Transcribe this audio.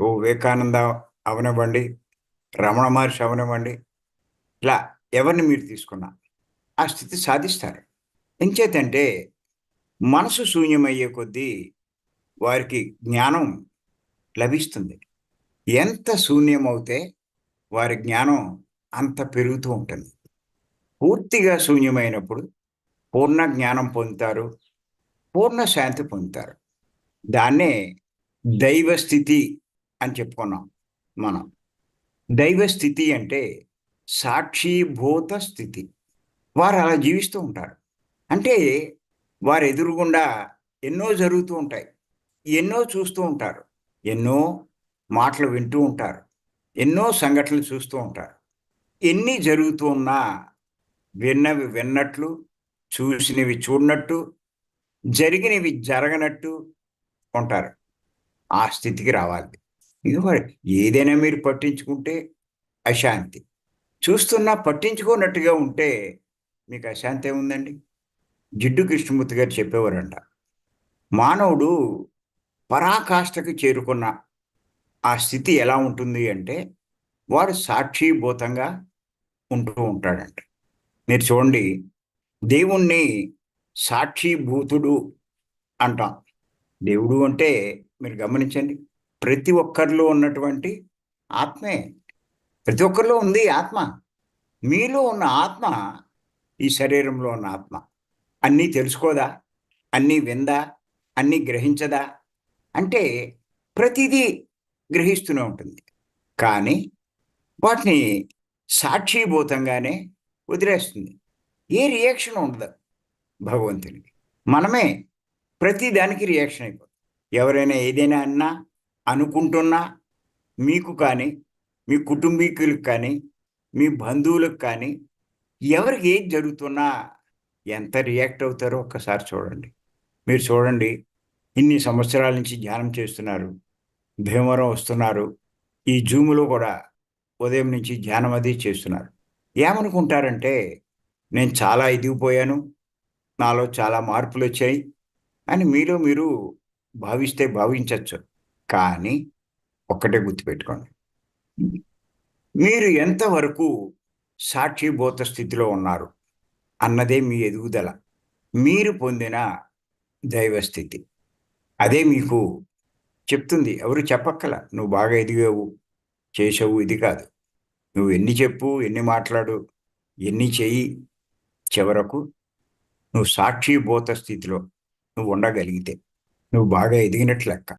ఓ వివేకానంద అవనివ్వండి రమణ మహర్షి అవనివ్వండి ఇలా ఎవరిని మీరు తీసుకున్నా ఆ స్థితి సాధిస్తారు. ఎంచేతంటే మనసు శూన్యమయ్యే కొద్దీ వారికి జ్ఞానం లభిస్తుంది. ఎంత శూన్యమవుతే వారి జ్ఞానం అంత పెరుగుతూ ఉంటుంది. పూర్తిగా శూన్యమైనప్పుడు పూర్ణ జ్ఞానం పొందుతారు పూర్ణ శాంతి పొందుతారు. దాన్నే దైవ స్థితి అని చెప్పుకున్నాం మనం. దైవ స్థితి అంటే సాక్షిభూత స్థితి. వారు అలా జీవిస్తూ ఉంటారు. అంటే వారు ఎదురుగుండా ఎన్నో జరుగుతూ ఉంటాయి. ఎన్నో చూస్తూ ఉంటారు. ఎన్నో మాటలు వింటూ ఉంటారు. ఎన్నో సంఘటనలు చూస్తూ ఉంటారు. ఎన్ని జరుగుతూ ఉన్నా విన్నవి విన్నట్లు చూసినవి చూడనట్టు జరిగినవి జరగనట్టు ఉంటారు. ఆ స్థితికి రావాలి. ఇదిగో ఏదైనా మీరు పట్టించుకుంటే అశాంతి. చూస్తున్నా పట్టించుకోనట్టుగా ఉంటే మీకు అశాంతి ఏముందండి? జిడ్డు కృష్ణమూర్తి గారు చెప్పేవారంట. మానవుడు పరాకాష్ఠకు చేరుకున్న ఆ స్థితి ఎలా ఉంటుంది అంటే వాడు సాక్షిభూతంగా ఉంటూ ఉంటాడంట. మీరు చూడండి దేవుణ్ణి సాక్షిభూతుడు అంటాం. దేవుడు అంటే మీరు గమనించండి. ప్రతి ఒక్కరిలో ఉన్నటువంటి ఆత్మే. ప్రతి ఒక్కరిలో ఉంది ఆత్మ. మీలో ఉన్న ఆత్మ ఈ శరీరంలో ఉన్న ఆత్మ. అన్నీ తెలుసుకోదా? అన్నీ విందా? అన్నీ గ్రహించదా? అంటే ప్రతిదీ గ్రహిస్తూనే ఉంటుంది. కానీ వాటిని సాక్షిభూతంగానే వదిలేస్తుంది. ఏ రియాక్షన్ ఉండదు భగవంతునికి. మనమే ప్రతిదానికి రియాక్షన్ అయిపోతుంది ఎవరైనా ఏదైనా అన్నా అనుకుంటున్నా మీకు కానీ మీ కుటుంబీకులకు కానీ మీ బంధువులకు కానీ ఎవరికి ఏం జరుగుతున్నా ఎంత రియాక్ట్ అవుతారో ఒక్కసారి చూడండి. మీరు చూడండి ఇన్ని సంవత్సరాల నుంచి ధ్యానం చేస్తున్నారు భీమవరం వస్తున్నారు ఈ జూములో కూడా ఉదయం నుంచి ధ్యానం అది చేస్తున్నారు. ఏమనుకుంటారంటే నేను చాలా ఎదిగిపోయాను నాలో చాలా మార్పులు వచ్చాయి అని మీలో మీరు భావిస్తే భావించవచ్చు. కానీ ఒక్కటే గుర్తుపెట్టుకోండి. మీరు ఎంతవరకు సాక్షిభూత స్థితిలో ఉన్నారు అన్నదే మీ ఎదుగుదల. మీరు పొందిన దైవస్థితి అదే మీకు చెప్తుంది. ఎవరు చెప్పక్కల? నువ్వు బాగా ఎదిగావు. చేసావు ఇది కాదు. నువ్వు ఎన్ని చెప్పు ఎన్ని మాట్లాడు ఎన్ని చెయ్యి చివరకు నువ్వు సాక్షిభూత స్థితిలో నువ్వు ఉండగలిగితే. నువ్వు బాగా ఎదిగినట్లు లెక్క.